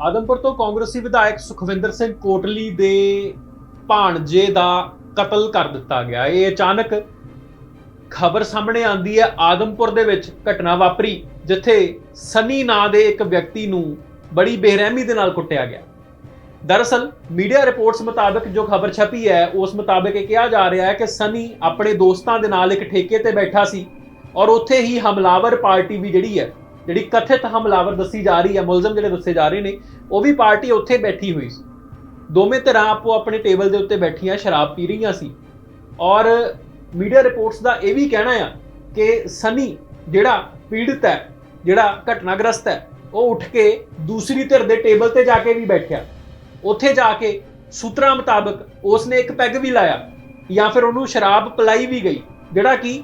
ਆਦਮਪੁਰ ਤੋਂ ਕਾਂਗਰਸੀ ਵਿਧਾਇਕ ਸੁਖਵਿੰਦਰ ਸਿੰਘ ਕੋਟਲੀ ਦੇ ਭਾਣਜੇ ਦਾ ਕਤਲ ਕਰ ਦਿੱਤਾ ਗਿਆ। ਇਹ ਅਚਾਨਕ ਖਬਰ ਸਾਹਮਣੇ ਆਂਦੀ ਹੈ। ਆਦਮਪੁਰ ਦੇ ਵਿੱਚ ਘਟਨਾ ਵਾਪਰੀ, ਜਿੱਥੇ ਸਨੀ ਨਾਂ ਦੇ ਇੱਕ ਵਿਅਕਤੀ ਨੂੰ ਬੜੀ ਬੇਰਹਿਮੀ ਦੇ ਨਾਲ ਕੁੱਟਿਆ ਗਿਆ। ਦਰਅਸਲ, ਮੀਡੀਆ ਰਿਪੋਰਟਸ ਮੁਤਾਬਕ ਜੋ ਖਬਰ ਛਪੀ ਹੈ, ਉਸ ਮੁਤਾਬਕ ਇਹ ਕਿਹਾ ਜਾ ਰਿਹਾ ਹੈ ਕਿ ਸਨੀ ਆਪਣੇ ਦੋਸਤਾਂ ਦੇ ਨਾਲ ਇੱਕ ਠੇਕੇ ਤੇ ਬੈਠਾ ਸੀ ਔਰ ਉੱਥੇ ਹੀ ਹਮਲਾਵਰ ਪਾਰਟੀ ਵੀ ਜਿਹੜੀ ਹੈ ਜਿਹੜੀ ਕਥਿਤ ਹਮਲਾਵਰ ਦੱਸੀ ਜਾ ਰਹੀ ਹੈ, ਮੁਲਜ਼ਮ ਜਿਹੜੇ ਦੱਸੇ ਜਾ ਰਹੇ ਨੇ, ਉਹ ਵੀ ਪਾਰਟੀ ਉੱਥੇ ਬੈਠੀ ਹੋਈ ਸੀ। ਦੋਵੇਂ ਧਿਰਾਂ ਆਪੋ ਆਪਣੇ ਟੇਬਲ ਦੇ ਉੱਤੇ ਬੈਠੀਆਂ, ਸ਼ਰਾਬ ਪੀ ਰਹੀਆਂ ਸੀ। ਔਰ ਮੀਡੀਆ ਰਿਪੋਰਟਸ ਦਾ ਇਹ ਵੀ ਕਹਿਣਾ ਆ ਕਿ ਸਨੀ ਜਿਹੜਾ ਪੀੜਤ ਹੈ, ਜਿਹੜਾ ਘਟਨਾਗ੍ਰਸਤ ਹੈ, ਉਹ ਉੱਠ ਕੇ ਦੂਸਰੀ ਧਿਰ ਦੇ ਟੇਬਲ ਤੇ ਜਾ ਕੇ ਵੀ ਬੈਠਿਆ। ਉੱਥੇ ਜਾ ਕੇ ਸੂਤਰਾਂ ਮੁਤਾਬਕ ਉਸਨੇ ਇੱਕ ਪੈਗ ਵੀ ਲਾਇਆ ਜਾਂ ਫਿਰ ਉਹਨੂੰ ਸ਼ਰਾਬ ਪਿਲਾਈ ਵੀ ਗਈ, ਜਿਹੜਾ ਕਿ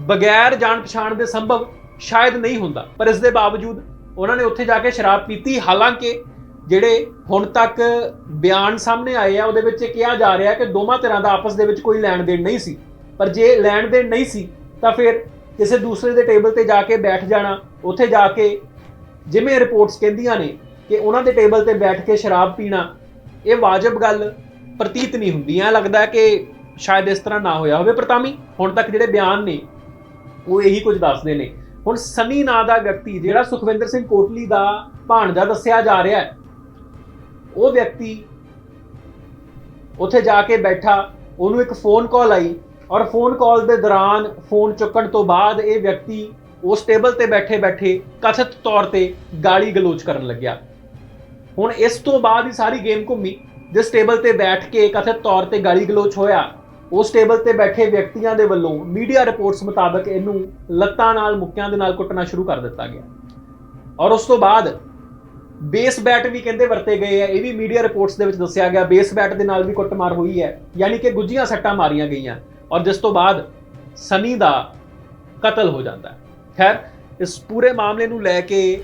ਬਗੈਰ ਜਾਣ ਪਛਾਣ ਦੇ ਸੰਭਵ ਸ਼ਾਇਦ ਨਹੀਂ ਹੁੰਦਾ। ਪਰ ਇਸ ਦੇ ਬਾਵਜੂਦ ਉਹਨਾਂ ਨੇ ਉੱਥੇ ਜਾ ਕੇ ਸ਼ਰਾਬ ਪੀਤੀ। ਹਾਲਾਂਕਿ ਜਿਹੜੇ ਹੁਣ ਤੱਕ ਬਿਆਨ ਸਾਹਮਣੇ ਆਏ ਆ, ਉਹਦੇ ਵਿੱਚ ਇਹ ਕਿਹਾ ਜਾ ਰਿਹਾ ਕਿ ਦੋਵਾਂ ਤਰ੍ਹਾਂ ਦਾ ਆਪਸ ਦੇ ਵਿੱਚ ਕੋਈ ਲੈਣ ਦੇਣ ਨਹੀਂ ਸੀ। ਪਰ ਜੇ ਲੈਣ ਦੇਣ ਨਹੀਂ ਸੀ, ਤਾਂ ਫਿਰ ਕਿਸੇ ਦੂਸਰੇ ਦੇ ਟੇਬਲ ਤੇ ਜਾ ਕੇ ਬੈਠ ਜਾਣਾ, ਉੱਥੇ ਜਾ ਕੇ ਜਿਵੇਂ ਰਿਪੋਰਟਸ ਕਹਿੰਦੀਆਂ ਨੇ ਕਿ ਉਹਨਾਂ ਦੇ ਟੇਬਲ ਤੇ ਬੈਠ ਕੇ ਸ਼ਰਾਬ ਪੀਣਾ, ਇਹ ਵਾਜਬ ਗੱਲ ਪ੍ਰਤੀਤ ਨਹੀਂ ਹੁੰਦੀ। ਐ ਲੱਗਦਾ ਕਿ ਸ਼ਾਇਦ ਇਸ ਤਰ੍ਹਾਂ ਨਾ ਹੋਇਆ ਹੋਵੇ। ਪਰ ਤਾਂ ਵੀ ਹੁਣ ਤੱਕ ਜਿਹੜੇ ਬਿਆਨ ਨੇ, ਉਹ ਇਹੀ ਕੁਝ ਦੱਸਦੇ ਨੇ। ਹੁਣ ਸਨੀ ਨਾਂ ਦਾ ਵਿਅਕਤੀ ਜਿਹੜਾ ਸੁਖਵਿੰਦਰ ਸਿੰਘ ਕੋਟਲੀ ਦਾ ਭਾਣਜਾ ਦੱਸਿਆ ਜਾ ਰਿਹਾ ਹੈ, ਉਹ ਵਿਅਕਤੀ ਉੱਥੇ ਜਾ ਕੇ ਬੈਠਾ, ਉਹਨੂੰ ਇੱਕ ਫੋਨ ਕਾਲ ਆਈ ਔਰ ਫੋਨ ਕਾਲ ਦੇ ਦੌਰਾਨ ਫੋਨ ਚੁੱਕਣ ਤੋਂ ਬਾਅਦ ਇਹ ਵਿਅਕਤੀ ਉਸ ਟੇਬਲ ਤੇ ਬੈਠੇ ਬੈਠੇ ਕਥਿਤ ਤੌਰ ਤੇ ਗਾਲੀ ਗਲੋਚ ਕਰਨ ਲੱਗਿਆ। ਹੁਣ ਇਸ ਤੋਂ ਬਾਅਦ ਹੀ ਸਾਰੀ ਗੇਮ ਘੁੰਮੀ, ਜਿਸ ਟੇਬਲ ਤੇ ਬੈਠ ਕੇ ਕਥਿਤ ਤੌਰ ਤੇ ਗਾਲੀ ਗਲੋਚ ਹੋਇਆ ਉਸ ਟੇਬਲ ਤੇ ਬੈਠੇ ਵਿਅਕਤੀਆਂ ਦੇ ਵੱਲੋਂ ਮੀਡੀਆ ਰਿਪੋਰਟਸ ਮੁਤਾਬਕ ਇਹਨੂੰ ਲੱਤਾਂ ਨਾਲ, ਮੁੱਕਿਆਂ ਦੇ ਨਾਲ ਕੁੱਟਣਾ ਸ਼ੁਰੂ ਕਰ ਦਿੱਤਾ ਗਿਆ। ਔਰ ਉਸ ਤੋਂ ਬਾਅਦ ਬੇਸ ਬੈਟ ਵੀ ਕਹਿੰਦੇ ਵਰਤੇ ਗਏ ਆ। ਇਹ ਵੀ ਮੀਡੀਆ ਰਿਪੋਰਟਸ ਦੇ ਵਿੱਚ ਦੱਸਿਆ ਗਿਆ, ਬੇਸ ਬੈਟ ਦੇ ਨਾਲ ਵੀ ਕੁੱਟਮਾਰ ਹੋਈ ਹੈ। ਯਾਨੀ ਕਿ ਗੁੱਜੀਆਂ ਸੱਟਾਂ ਮਾਰੀਆਂ ਗਈਆਂ। ਔਰ ਜਿਸ ਤੋਂ ਬਾਅਦ ਸਨੀ ਦਾ ਕਤਲ ਹੋ ਜਾਂਦਾ ਹੈ। ਖੈਰ, ਇਸ ਪੂਰੇ ਮਾਮਲੇ ਨੂੰ ਲੈ ਕੇ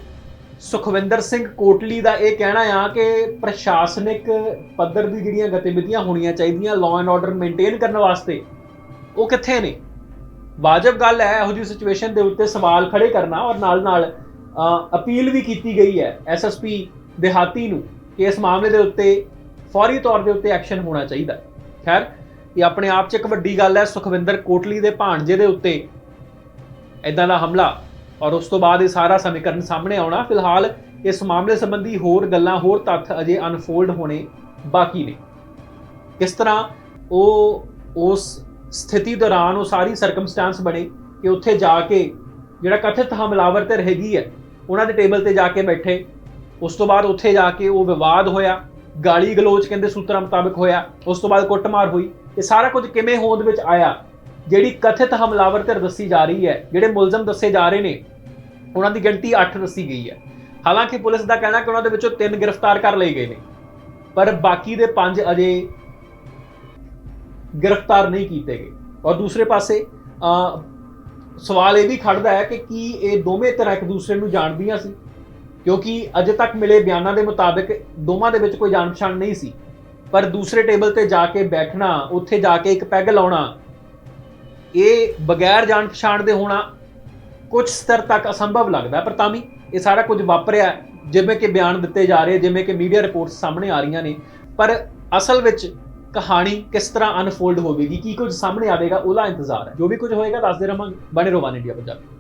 ਸੁਖਵਿੰਦਰ ਸਿੰਘ ਕੋਟਲੀ ਦਾ ਇਹ ਕਹਿਣਾ ਆ ਕਿ ਪ੍ਰਸ਼ਾਸਨਿਕ ਪੱਧਰ ਦੀ ਜਿਹੜੀਆਂ ਗਤੀਵਿਧੀਆਂ ਹੋਣੀਆਂ ਚਾਹੀਦੀਆਂ ਲਾਅ ਐਂਡ ਆਰਡਰ ਮੇਨਟੇਨ ਕਰਨ ਵਾਸਤੇ, ਉਹ ਕਿੱਥੇ ਨੇ? ਵਾਜਬ ਗੱਲ ਹੈ ਇਹੋ ਜਿਹੀ ਸਿਚੁਏਸ਼ਨ ਦੇ ਉੱਤੇ ਸਵਾਲ ਖੜੇ ਕਰਨਾ ਔਰ ਨਾਲ-ਨਾਲ ਅਪੀਲ ਵੀ ਕੀਤੀ ਗਈ ਹੈ ਐਸਐਸਪੀ ਦਿਹਾਤੀ ਨੂੰ ਕਿ ਇਸ ਮਾਮਲੇ ਦੇ ਉੱਤੇ ਫੌਰੀ ਤੌਰ ਦੇ ਉੱਤੇ ਐਕਸ਼ਨ ਹੋਣਾ ਚਾਹੀਦਾ। ਖੈਰ, ਇਹ ਆਪਣੇ ਆਪ 'ਚ ਇੱਕ ਵੱਡੀ ਗੱਲ ਹੈ, ਸੁਖਵਿੰਦਰ ਕੋਟਲੀ ਦੇ ਭਾਣਜੇ ਦੇ ਉੱਤੇ ਇਦਾਂ ਦਾ ਹਮਲਾ ਔਰ ਉਸ ਤੋਂ ਬਾਅਦ ਇਹ ਸਾਰਾ ਸਮੀਕਰਨ ਸਾਹਮਣੇ ਆਉਣਾ। ਫਿਲਹਾਲ ਇਸ ਮਾਮਲੇ ਸੰਬੰਧੀ ਹੋਰ ਗੱਲਾਂ, ਹੋਰ ਤੱਥ ਅਜੇ ਅਨਫੋਲਡ ਹੋਣੇ ਬਾਕੀ ਨੇ। ਕਿਸ ਤਰ੍ਹਾਂ ਉਹ, ਉਸ ਸਥਿਤੀ ਦੌਰਾਨ ਉਹ ਸਾਰੀ ਸਰਕਮਸਟੈਂਸ ਬਣੇ ਕਿ ਉੱਥੇ ਜਾ ਕੇ ਜਿਹੜਾ ਕਥਿਤ ਹਮਲਾਵਰ ਤੇ ਰਹੇਗੀ ਹੈ, ਉਹਨਾਂ ਦੇ ਟੇਬਲ ਤੇ ਜਾ ਕੇ ਬੈਠੇ। ਉਸ ਤੋਂ ਬਾਅਦ ਉੱਥੇ ਜਾ ਕੇ ਉਹ ਵਿਵਾਦ ਹੋਇਆ, ਗਾਲੀ ਗਲੋਚ ਕਹਿੰਦੇ ਸੂਤਰਾਂ ਮੁਤਾਬਕ ਹੋਇਆ, ਉਸ ਤੋਂ ਬਾਅਦ ਕੁੱਟਮਾਰ ਹੋਈ। ਇਹ ਸਾਰਾ ਕੁਝ ਕਿਵੇਂ ਹੋਂਦ ਵਿੱਚ ਆਇਆ? ਜਿਹੜੀ ਕਥਿਤ ਹਮਲਾਵਰ ਤੇ ਦੱਸੀ ਜਾ ਰਹੀ ਹੈ, ਜਿਹੜੇ ਮੁਲਜ਼ਮ ਦੱਸੇ ਜਾ ਰਹੇ ਨੇ ਉਹਨਾਂ ਦੀ ਗਿਣਤੀ 8 ਦੱਸੀ ਗਈ ਹੈ। ਹਾਲਾਂਕਿ ਪੁਲਿਸ ਦਾ ਕਹਿਣਾ ਕਿ ਉਹਨਾਂ ਦੇ ਵਿੱਚੋਂ 3 ਗ੍ਰਿਫਤਾਰ ਕਰ ਲਏ ਗਏ ਨੇ, ਪਰ ਬਾਕੀ ਦੇ 5 ਅਜੇ ਗ੍ਰਿਫਤਾਰ ਨਹੀਂ ਕੀਤੇ ਗਏ। ਔਰ ਦੂਸਰੇ ਪਾਸੇ ਅ ਸਵਾਲ ਇਹ ਵੀ ਖੜਦਾ ਹੈ ਕਿ ਕੀ ਇਹ ਦੋਵੇਂ ਤਰ੍ਹਾਂ ਇੱਕ ਦੂਸਰੇ ਨੂੰ ਜਾਣਦੀਆਂ ਸੀ? ਕਿਉਂਕਿ ਅਜੇ ਤੱਕ ਮਿਲੇ ਬਿਆਨਾਂ ਦੇ ਮੁਤਾਬਕ ਦੋਵਾਂ ਦੇ ਵਿੱਚ ਕੋਈ ਜਾਣ ਪਛਾਣ ਨਹੀਂ ਸੀ। ਪਰ ਦੂਸਰੇ ਟੇਬਲ ਤੇ ਜਾ ਕੇ ਬੈਠਣਾ, ਉੱਥੇ ਜਾ ਕੇ ਇੱਕ ਪੈਗ ਲਾਉਣਾ, ਇਹ ਬਗੈਰ ਜਾਣ ਪਛਾਣ ਦੇ ਹੋਣਾ ਕੁਝ ਸਤਰ ਤੱਕ ਅਸੰਭਵ ਲੱਗਦਾ ਪਰ ਤਾਂ ਵੀ ਇਹ ਸਾਰਾ ਕੁਝ ਵਾਪਰਿਆ ਜਿਵੇਂ ਕਿ ਬਿਆਨ ਦਿੱਤੇ ਜਾ ਰਹੇ, ਜਿਵੇਂ ਕਿ ਮੀਡੀਆ ਰਿਪੋਰਟਸ ਸਾਹਮਣੇ ਆ ਰਹੀਆਂ ਨੇ। ਪਰ ਅਸਲ ਵਿੱਚ ਕਹਾਣੀ ਕਿਸ ਤਰ੍ਹਾਂ ਅਨਫੋਲਡ ਹੋਵੇਗੀ, ਕੀ ਕੁਝ ਸਾਹਮਣੇ ਆਵੇਗਾ, ਉਹਦਾ ਇੰਤਜ਼ਾਰ ਹੈ। ਜੋ ਵੀ ਕੁਝ ਹੋਏਗਾ, ਦੱਸਦੇ ਰਹਾਂਗੇ। ਬਣੇ ਰਹੋ ਵਨ ਇੰਡੀਆ ਪੰਜਾਬੀ।